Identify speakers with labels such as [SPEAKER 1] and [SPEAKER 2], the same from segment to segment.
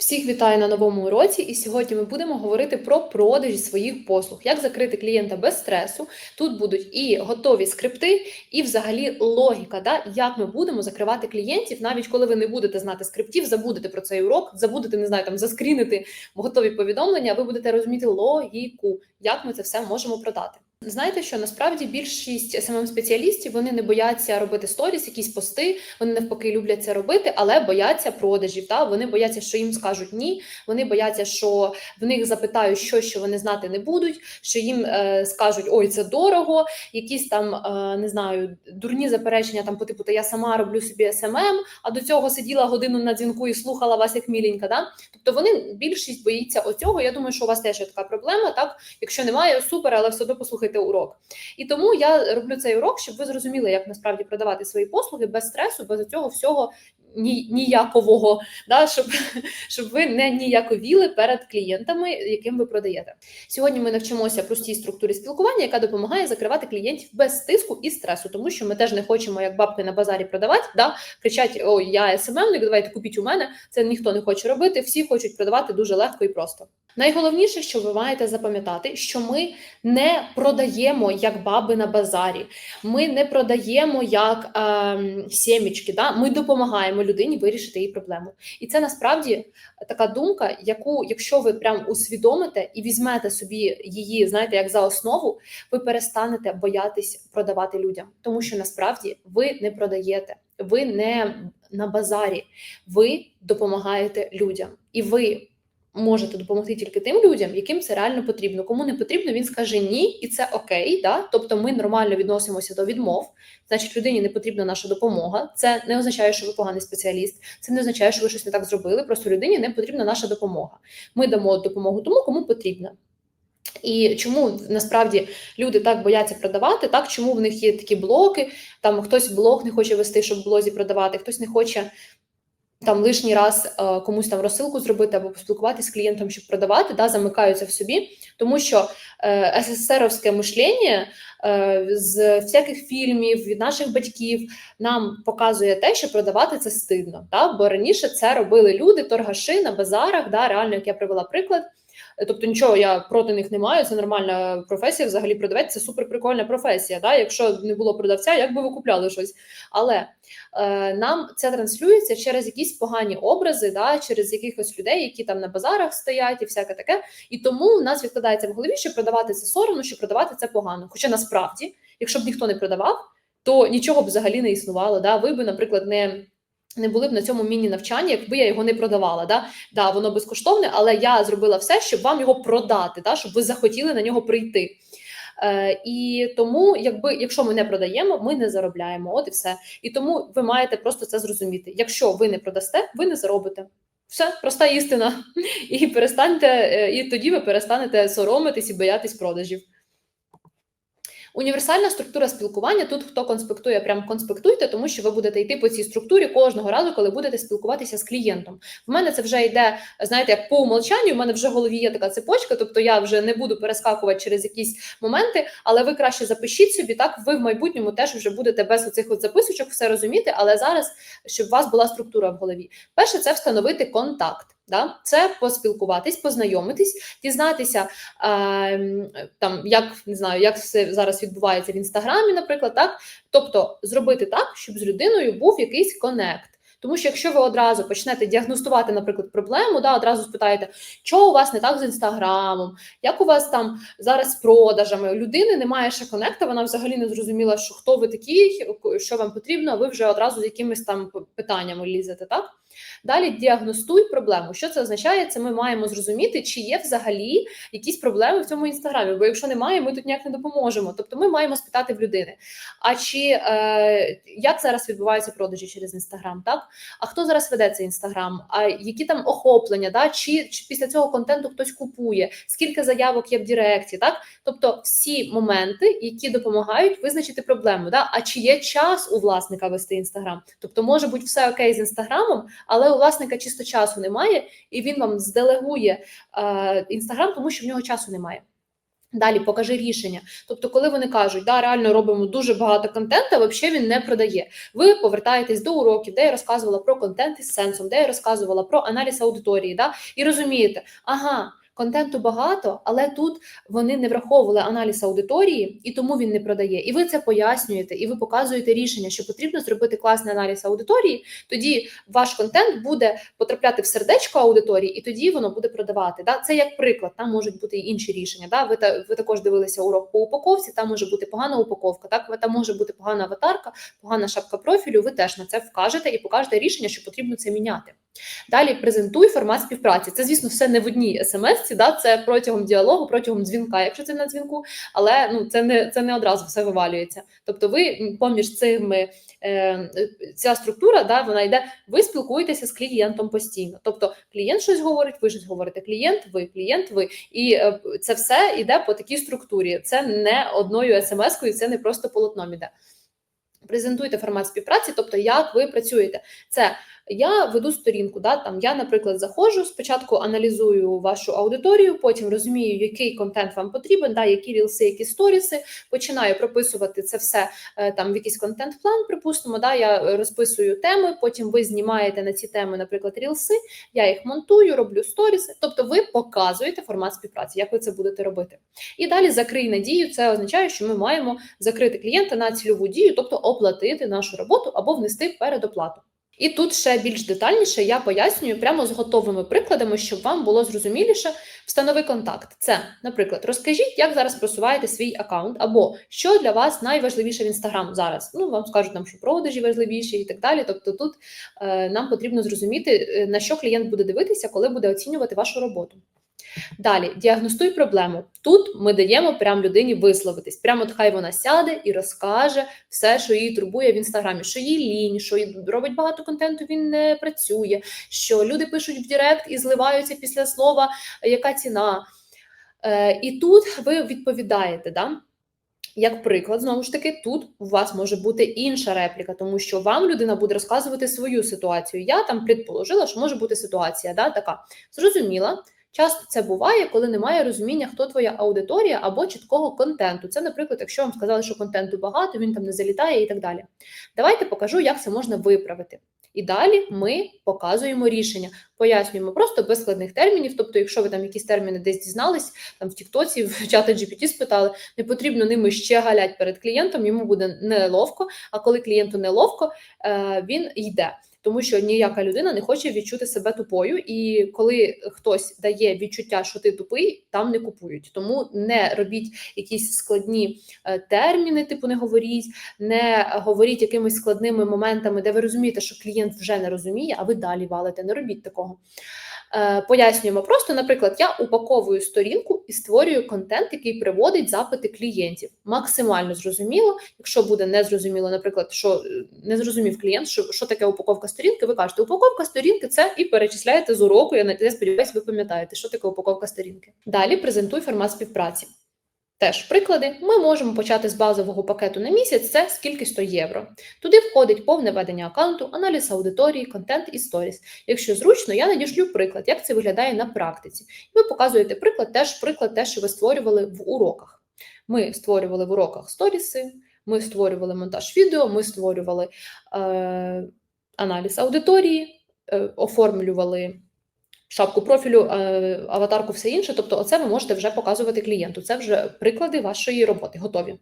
[SPEAKER 1] Всіх вітаю на новому уроці, і сьогодні ми будемо говорити про продажі своїх послуг, як закрити клієнта без стресу. Тут будуть і готові скрипти, і взагалі логіка, да, як ми будемо закривати клієнтів, навіть коли ви не будете знати скриптів, забудете про цей урок, забудете, не знаю, там заскрінити готові повідомлення. Ви будете розуміти логіку, як ми це все можемо продати. Знаєте, що насправді більшість смм спеціалістів вони не бояться робити сторіс, якісь пости. Вони навпаки люблять це робити, але бояться продажів. Та вони бояться, що їм скажуть ні. Вони бояться, що в них запитають щось, що вони знати не будуть. Що їм е, скажуть ой, це дорого. Якісь там е, не знаю, дурні заперечення там по типу, та я сама роблю собі СММ, а до цього сиділа годину на дзвінку і слухала вас як міленька. Да? Тобто вони більшість боїться оцього. Я думаю, що у вас теж є така проблема. Так, якщо немає, супер, але все одно послухайте урок. І тому я роблю цей урок, щоб ви зрозуміли, як насправді продавати свої послуги без стресу, без цього всього ні, ніякового, да, щоб щоб ви не ніяковіли перед клієнтами, яким ви продаєте. Сьогодні ми навчимося простій структурі спілкування, яка допомагає закривати клієнтів без тиску і стресу, тому що ми теж не хочемо, як бабки на базарі продавати, да, кричать: О, я СММник, давайте купіть у мене. Це ніхто не хоче робити. Всі хочуть продавати дуже легко і просто. Найголовніше, що ви маєте запам'ятати, що ми не продаємо як баби на базарі, ми не продаємо як е, сімічки. Да? Ми допомагаємо людині вирішити її проблему. І це насправді така думка, яку, якщо ви прям усвідомите і візьмете собі її, знаєте, як за основу, ви перестанете боятись продавати людям, тому що насправді ви не продаєте, ви не на базарі, ви допомагаєте людям і ви можете допомогти тільки тим людям, яким це реально потрібно. Кому не потрібно, він скаже ні, і це окей. Да? Тобто ми нормально відносимося до відмов. Значить, людині не потрібна наша допомога. Це не означає, що ви поганий спеціаліст. Це не означає, що ви щось не так зробили. Просто людині не потрібна наша допомога. Ми дамо допомогу тому, кому потрібна. І чому насправді люди так бояться продавати? Так, чому в них є такі блоки? Там хтось блог не хоче вести, щоб в блозі продавати, хтось не хоче там лишній раз е, комусь там розсилку зробити або поспілкуватися з клієнтом, щоб продавати, да, замикаються в собі, тому що е, СССРовське мишлення е, з всяких фільмів від наших батьків нам показує те, що продавати це стидно. Да? Бо раніше це робили люди, торгаши на базарах, да, реально, як я привела приклад. Тобто нічого я проти них не маю, це нормальна професія. Взагалі продавець це супер прикольна професія. Да? Якщо не було продавця, як би ви купляли щось. Але е, нам це транслюється через якісь погані образи, да? через якихось людей, які там на базарах стоять, і всяке таке. І тому в нас відкладається в голові, що продавати це соромно, що продавати це погано. Хоча насправді, якщо б ніхто не продавав, то нічого б взагалі не існувало. Да? Ви би, наприклад, не не були б на цьому міні-навчанні, якби я його не продавала. Да? Да, Воно безкоштовне, але я зробила все, щоб вам його продати, да? щоб ви захотіли на нього прийти. Е, І тому, якби якщо ми не продаємо, ми не заробляємо. От і все. І тому ви маєте просто це зрозуміти. Якщо ви не продасте, ви не заробите. Все, проста істина. І перестаньте, е, і тоді ви перестанете соромитись і боятись продажів. Універсальна структура спілкування. Тут хто конспектує, прям конспектуйте, тому що ви будете йти по цій структурі кожного разу, коли будете спілкуватися з клієнтом. В мене це вже йде, знаєте, як по умолчанню. в мене вже в голові є така цепочка, тобто я вже не буду перескакувати через якісь моменти, але ви краще запишіть собі. Так, ви в майбутньому теж вже будете без оцих от записочок все розуміти, але зараз щоб у вас була структура в голові. Перше, це встановити контакт. Да? Це поспілкуватись, познайомитись, дізнатися, е, там, як не знаю, як все зараз відбувається в інстаграмі, наприклад, так. Тобто зробити так, щоб з людиною був якийсь конект. Тому що якщо ви одразу почнете діагностувати, наприклад, проблему, да, одразу спитаєте, що у вас не так з інстаграмом, як у вас там зараз з продажами, у людини немає ще конекта, вона взагалі не зрозуміла, що хто ви такі, що вам потрібно, а ви вже одразу з якимись там питаннями лізете, так? Далі діагностуй проблему. Що це означає? Це ми маємо зрозуміти, чи є взагалі якісь проблеми в цьому інстаграмі. Бо якщо немає, ми тут ніяк не допоможемо. Тобто ми маємо спитати в людини. А чи е, як зараз відбуваються продажі через інстаграм? Так а хто зараз веде цей інстаграм? А які там охоплення? Да? Чи, чи після цього контенту хтось купує? Скільки заявок є в Директі? Так, тобто всі моменти, які допомагають визначити проблему. Да? А чи є час у власника вести інстаграм? Тобто може бути все окей з інстаграмом але у власника чисто часу немає, і він вам зделегує інстаграм, тому що в нього часу немає. Далі покажи рішення. Тобто, коли вони кажуть, да, реально робимо дуже багато контенту, а взагалі він не продає. Ви повертаєтесь до уроків, де я розказувала про контент із сенсом, де я розказувала про аналіз аудиторії, да, і розумієте, ага. Контенту багато, але тут вони не враховували аналіз аудиторії, і тому він не продає. І ви це пояснюєте, і ви показуєте рішення, що потрібно зробити класний аналіз аудиторії. Тоді ваш контент буде потрапляти в сердечко аудиторії, і тоді воно буде продавати. Да? Це як приклад, там можуть бути і інші рішення. Да? Ви та ви також дивилися урок по упаковці. Там може бути погана упаковка, так там може бути погана аватарка, погана шапка профілю. Ви теж на це вкажете і покажете рішення, що потрібно це міняти. Далі презентуй формат співпраці. Це, звісно, все не в одній смс, да, це протягом діалогу, протягом дзвінка, якщо це на дзвінку, але ну це не це не одразу все вивалюється. Тобто, ви поміж цими е, ця структура, да, вона йде, ви спілкуєтеся з клієнтом постійно. Тобто клієнт щось говорить, ви щось говорите. Клієнт, ви, клієнт, ви. І е, це все йде по такій структурі. Це не одною смс-кою, це не просто полотном іде. Презентуйте формат співпраці, тобто як ви працюєте. Це я веду сторінку. Да, там Я, наприклад, заходжу, спочатку аналізую вашу аудиторію, потім розумію, який контент вам потрібен, да, які рілси, які сторіси. Починаю прописувати це все е, там в якийсь контент-план. Припустимо, да, я розписую теми, потім ви знімаєте на ці теми, наприклад, рілси, я їх монтую, роблю сторіси. Тобто, ви показуєте формат співпраці, як ви це будете робити. І далі закрий надію. Це означає, що ми маємо закрити клієнта на цільову дію, тобто оплатити нашу роботу або внести передоплату. І тут ще більш детальніше я пояснюю прямо з готовими прикладами, щоб вам було зрозуміліше. Встанови контакт. Це, наприклад, розкажіть, як зараз просуваєте свій аккаунт, або що для вас найважливіше в інстаграм зараз. Ну, вам скажуть, там, що продажі важливіші і так далі. Тобто, тут е, нам потрібно зрозуміти, е, на що клієнт буде дивитися, коли буде оцінювати вашу роботу. Далі діагностуй проблему. Тут ми даємо прям людині висловитись. Прямо от хай вона сяде і розкаже все, що її турбує в інстаграмі, що їй лінь, що робить багато контенту, він не працює, що люди пишуть в Директ і зливаються після слова, яка ціна. Е, І тут ви відповідаєте. да? Як приклад, знову ж таки, тут у вас може бути інша репліка, тому що вам людина буде розказувати свою ситуацію. Я там предположила, що може бути ситуація, да, така зрозуміла. Часто це буває, коли немає розуміння, хто твоя аудиторія або чіткого контенту. Це, наприклад, якщо вам сказали, що контенту багато, він там не залітає і так далі. Давайте покажу, як це можна виправити. І далі ми показуємо рішення, пояснюємо просто без складних термінів. Тобто, якщо ви там якісь терміни десь дізнались, там в Тіктоці, в чати GPT спитали, не потрібно ними ще галять перед клієнтом, йому буде неловко. А коли клієнту неловко, е, він йде тому що ніяка людина не хоче відчути себе тупою, і коли хтось дає відчуття, що ти тупий, там не купують. Тому не робіть якісь складні е, терміни, типу не говоріть, не говоріть якимись складними моментами, де ви розумієте, що клієнт вже не розуміє, а ви далі валите. Не робіть такого. Е, пояснюємо просто, наприклад, я упаковую сторінку і створюю контент, який приводить запити клієнтів. Максимально зрозуміло. Якщо буде незрозуміло, наприклад, що е, не зрозумів клієнт, що що таке упаковка сторінки, ви кажете, упаковка сторінки це і перечисляєте з уроку. Я сподіваюся, ви пам'ятаєте, що таке упаковка сторінки. Далі презентуй формат співпраці. Теж приклади, ми можемо почати з базового пакету на місяць, це скільки 100 євро. Туди входить повне ведення аккаунту, аналіз аудиторії, контент і сторіс. Якщо зручно, я надішлю приклад, як це виглядає на практиці. Ви показуєте приклад, теж приклад, те, що ви створювали в уроках. Ми створювали в уроках сторіси, ми створювали монтаж відео, ми створювали е, аналіз аудиторії, е, оформлювали шапку профілю, е, аватарку, все інше. Тобто, оце ви можете вже показувати клієнту. Це вже приклади вашої роботи, готові.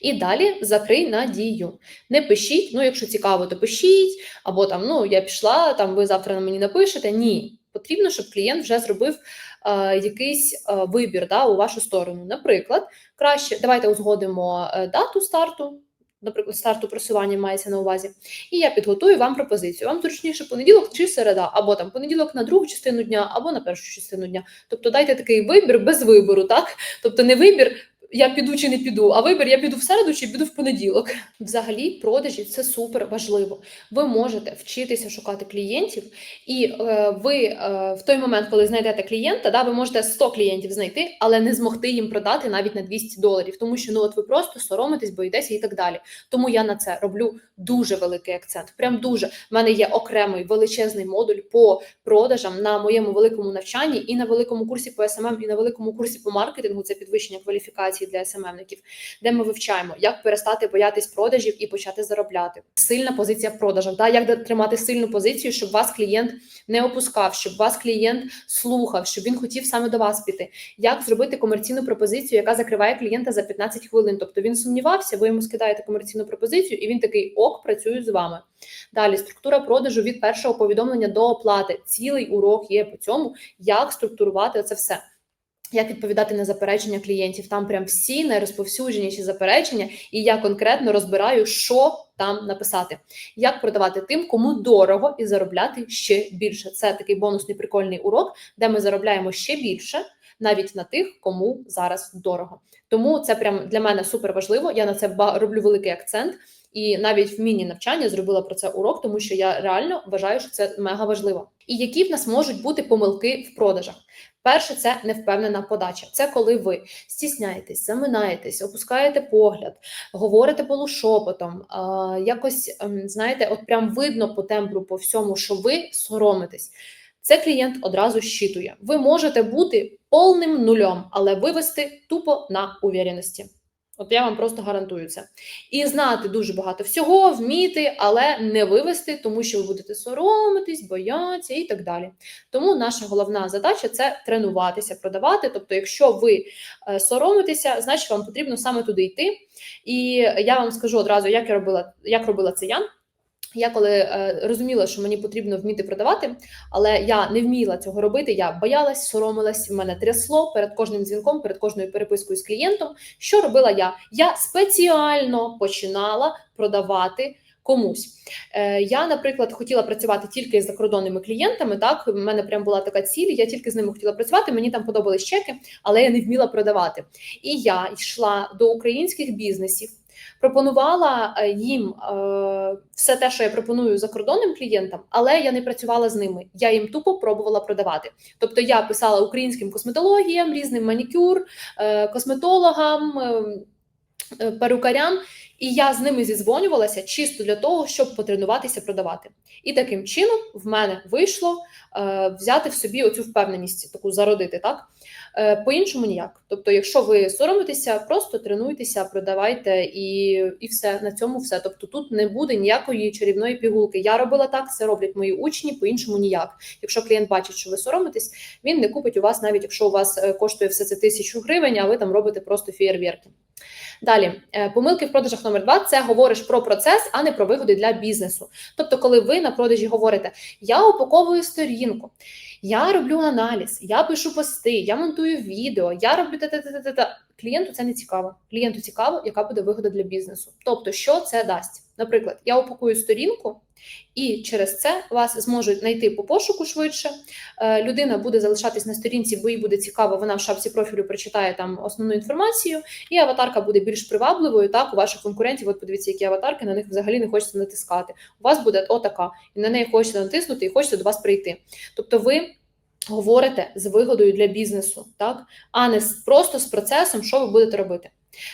[SPEAKER 1] І далі закрий надію. Не пишіть, ну, якщо цікаво, то пишіть, або там, ну, я пішла, там ви завтра на мені напишете. Ні. Потрібно, щоб клієнт вже зробив е, якийсь е, вибір да, у вашу сторону. Наприклад, краще давайте узгодимо е, дату старту наприклад, старту просування мається на увазі, і я підготую вам пропозицію. Вам зручніше понеділок чи середа, або там понеділок на другу частину дня, або на першу частину дня. Тобто дайте такий вибір без вибору, так? Тобто не вибір. Я піду чи не піду, а вибір я піду в середу чи піду в понеділок. Взагалі, продажі це супер важливо. Ви можете вчитися шукати клієнтів, і е, ви е, в той момент, коли знайдете клієнта, да, ви можете 100 клієнтів знайти, але не змогти їм продати навіть на 200 доларів, тому що ну от ви просто соромитесь, боїтеся і так далі. Тому я на це роблю дуже великий акцент. Прям дуже В мене є окремий величезний модуль по продажам на моєму великому навчанні і на великому курсі по СММ, і на великому курсі по маркетингу. Це підвищення кваліфікації для СММників, де ми вивчаємо, як перестати боятись продажів і почати заробляти. Сильна позиція в продажах. Да, як тримати сильну позицію, щоб вас клієнт не опускав, щоб вас клієнт слухав, щоб він хотів саме до вас піти. Як зробити комерційну пропозицію, яка закриває клієнта за 15 хвилин? Тобто він сумнівався, ви йому скидаєте комерційну пропозицію, і він такий ок, працюю з вами. Далі структура продажу від першого повідомлення до оплати. Цілий урок є по цьому, як структурувати це все. Як відповідати на заперечення клієнтів? Там прям всі найрозповсюдженіші заперечення, і я конкретно розбираю, що там написати, як продавати тим, кому дорого і заробляти ще більше. Це такий бонусний прикольний урок, де ми заробляємо ще більше, навіть на тих, кому зараз дорого. Тому це прям для мене супер важливо. Я на це роблю великий акцент. І навіть в міні-навчання зробила про це урок, тому що я реально вважаю, що це мега важливо. І які в нас можуть бути помилки в продажах? Перше, це невпевнена подача. Це коли ви стісняєтесь, заминаєтесь, опускаєте погляд, говорите полушепотом, якось ем, знаєте, от прям видно по тембру, по всьому, що ви соромитесь. Це клієнт одразу щитує. Ви можете бути повним нульом, але вивести тупо на увіреності. От я вам просто гарантую це. І знати дуже багато всього, вміти, але не вивести, тому що ви будете соромитись, боятися і так далі. Тому наша головна задача це тренуватися, продавати. Тобто, якщо ви е, соромитеся, значить вам потрібно саме туди йти. І я вам скажу одразу, як я робила, як робила це я. Я коли е, розуміла, що мені потрібно вміти продавати, але я не вміла цього робити. Я боялась, соромилась, мене трясло перед кожним дзвінком, перед кожною перепискою з клієнтом. Що робила я? Я спеціально починала продавати. Комусь Е, я, наприклад, хотіла працювати тільки з закордонними клієнтами. Так, в мене прям була така ціль. Я тільки з ними хотіла працювати. Мені там подобались чеки, але я не вміла продавати. І я йшла до українських бізнесів пропонувала е, їм е, все те, що я пропоную закордонним клієнтам, але я не працювала з ними. Я їм тупо пробувала продавати. Тобто я писала українським косметологіям, різним манікюр, е, косметологам, перукарям. І я з ними зізвонювалася чисто для того, щоб потренуватися продавати. І таким чином в мене вийшло е, взяти в собі оцю впевненість, таку зародити, так? Е, По-іншому ніяк. Тобто, якщо ви соромитеся, просто тренуйтеся, продавайте і і все на цьому все. Тобто тут не буде ніякої чарівної пігулки. Я робила так, це роблять мої учні, по-іншому ніяк. Якщо клієнт бачить, що ви соромитесь, він не купить у вас, навіть якщо у вас е, коштує все це тисячу гривень, а ви там робите просто фєєрверки. Далі, е, помилки в продажах номер два це говориш про процес, а не про вигоди для бізнесу. Тобто, коли ви на продажі говорите, я упаковую сторінку, я роблю аналіз, я пишу пости, я монтую відео, я роблю та-та-та-та-та. Клієнту це не цікаво. Клієнту цікаво, яка буде вигода для бізнесу. Тобто, що це дасть? Наприклад, я упакую сторінку, і через це вас зможуть знайти по пошуку швидше. Е, людина буде залишатись на сторінці, бо їй буде цікаво, вона в шапці профілю прочитає там основну інформацію, і аватарка буде більш привабливою. Так, у ваших конкурентів, от подивіться, які аватарки, на них взагалі не хочеться натискати. У вас буде отака, і на неї хочеться натиснути, і хочеться до вас прийти. Тобто, ви. Говорите з вигодою для бізнесу, так а не просто з процесом, що ви будете робити.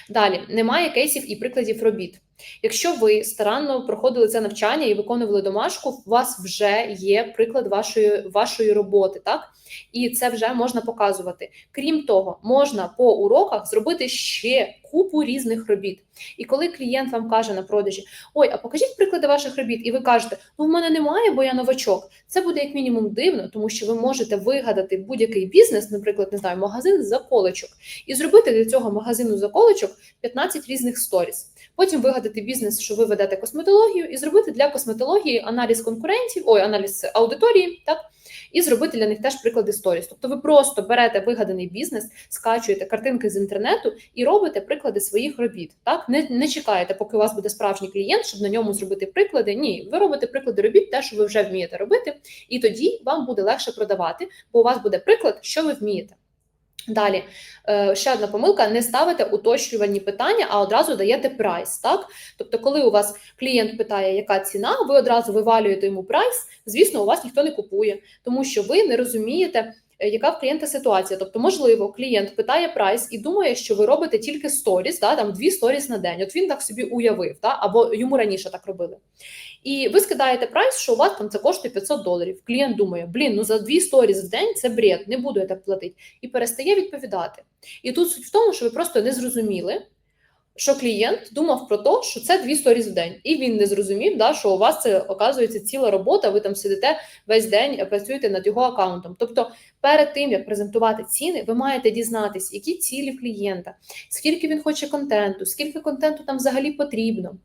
[SPEAKER 1] Далі немає кейсів і прикладів робіт. Якщо ви старанно проходили це навчання і виконували домашку, у вас вже є приклад вашої вашої роботи, так? І це вже можна показувати. Крім того, можна по уроках зробити ще купу різних робіт. І коли клієнт вам каже на продажі: Ой, а покажіть приклади ваших робіт, і ви кажете, ну в мене немає, бо я новачок. Це буде як мінімум дивно, тому що ви можете вигадати будь-який бізнес, наприклад, не знаю, магазин заколочок, і зробити для цього магазину заколочок 15 різних сторіс. Потім вигадати бізнес, що ви ведете косметологію, і зробити для косметології аналіз конкурентів, ой, аналіз аудиторії, так і зробити для них теж приклади сторіс. Тобто ви просто берете вигаданий бізнес, скачуєте картинки з інтернету і робите приклади своїх робіт. Так не не чекаєте, поки у вас буде справжній клієнт, щоб на ньому зробити приклади. Ні, ви робите приклади робіт, те, що ви вже вмієте робити, і тоді вам буде легше продавати, бо у вас буде приклад, що ви вмієте. Далі, е, ще одна помилка: не ставите уточнювальні питання, а одразу даєте прайс. Так? Тобто, коли у вас клієнт питає, яка ціна, ви одразу вивалюєте йому прайс. Звісно, у вас ніхто не купує, тому що ви не розумієте. Е, Яка в клієнта ситуація? Тобто, можливо, клієнт питає прайс і думає, що ви робите тільки сторіс, да, там дві сторіс на день. От він так собі уявив, да, або йому раніше так робили. І ви скидаєте прайс, що у вас там це коштує 500 доларів. Клієнт думає, блін, ну за дві сторіс в день це бред, не буду я так платити. І перестає відповідати. І тут суть в тому, що ви просто не зрозуміли, що клієнт думав про те, що це дві сторіс в день, і він не зрозумів, да, що у вас це оказується ціла робота. Ви там сидите весь день, е, працюєте над його аккаунтом. Тобто, перед тим як презентувати ціни, ви маєте дізнатись, які цілі клієнта, скільки він хоче контенту, скільки контенту там взагалі потрібно.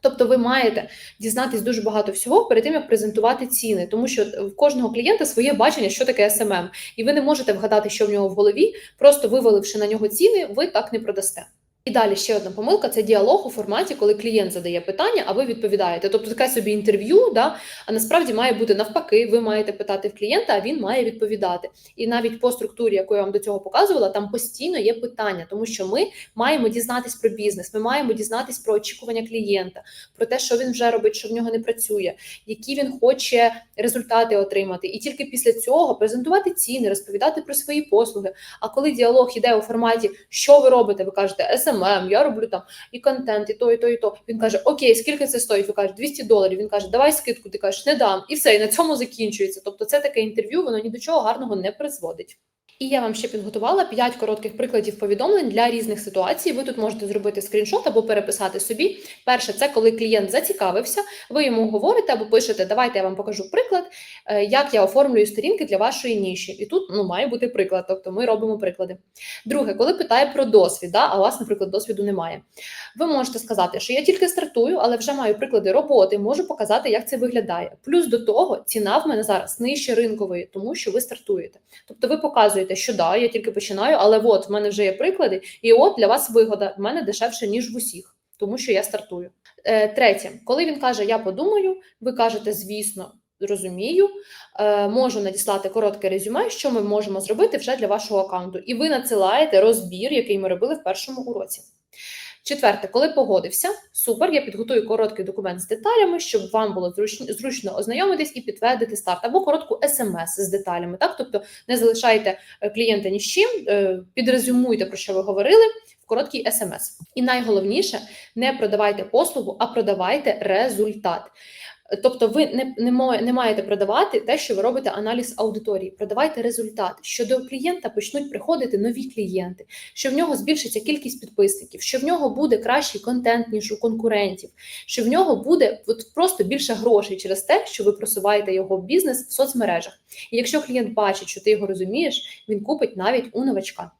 [SPEAKER 1] Тобто ви маєте дізнатись дуже багато всього перед тим, як презентувати ціни, тому що в кожного клієнта своє бачення, що таке SMM, і ви не можете вгадати, що в нього в голові, просто виваливши на нього ціни, ви так не продасте. І далі ще одна помилка це діалог у форматі, коли клієнт задає питання, а ви відповідаєте. Тобто таке собі інтерв'ю, да, а насправді має бути навпаки, ви маєте питати в клієнта, а він має відповідати. І навіть по структурі, яку я вам до цього показувала, там постійно є питання, тому що ми маємо дізнатись про бізнес, ми маємо дізнатись про очікування клієнта, про те, що він вже робить, що в нього не працює, які він хоче результати отримати. І тільки після цього презентувати ціни, розповідати про свої послуги. А коли діалог іде у форматі, що ви робите, ви кажете SMM, я роблю там і контент, і то, і то, і то. Він каже: Окей, скільки це стоїть? Ви кажете 200 доларів. Він каже, давай скидку. Ти кажеш, не дам, і все, і на цьому закінчується. Тобто, це таке інтерв'ю, воно ні до чого гарного не призводить. І я вам ще підготувала 5 коротких прикладів повідомлень для різних ситуацій. Ви тут можете зробити скріншот або переписати собі. Перше, це коли клієнт зацікавився, ви йому говорите або пишете, давайте я вам покажу приклад, е, як я оформлюю сторінки для вашої ніші. І тут ну, має бути приклад, тобто ми робимо приклади. Друге, коли питає про досвід, да, а у вас, наприклад, досвіду немає. Ви можете сказати, що я тільки стартую, але вже маю приклади роботи, можу показати, як це виглядає. Плюс до того, ціна в мене зараз нижче ринкової, тому що ви стартуєте. Тобто ви показуєте, що да, я тільки починаю, але от в мене вже є приклади, і от для вас вигода в мене дешевше, ніж в усіх, тому що я стартую. Е, Третє, коли він каже, я подумаю, ви кажете, звісно. Розумію, е, можу надіслати коротке резюме, що ми можемо зробити вже для вашого аккаунту. І ви надсилаєте розбір, який ми робили в першому уроці. Четверте, коли погодився, супер, я підготую короткий документ з деталями, щоб вам було зручно, ознайомитись і підтвердити старт, або коротку смс з деталями. Так, тобто не залишайте е, клієнта ні з чим, е, підрезюмуйте про що ви говорили в короткій смс. І найголовніше, не продавайте послугу, а продавайте результат. Тобто, ви не, не, не маєте продавати те, що ви робите аналіз аудиторії. Продавайте результат, що до клієнта почнуть приходити нові клієнти, що в нього збільшиться кількість підписників, що в нього буде кращий контент ніж у конкурентів, що в нього буде от просто більше грошей через те, що ви просуваєте його бізнес в соцмережах. І якщо клієнт бачить, що ти його розумієш, він купить навіть у новачка.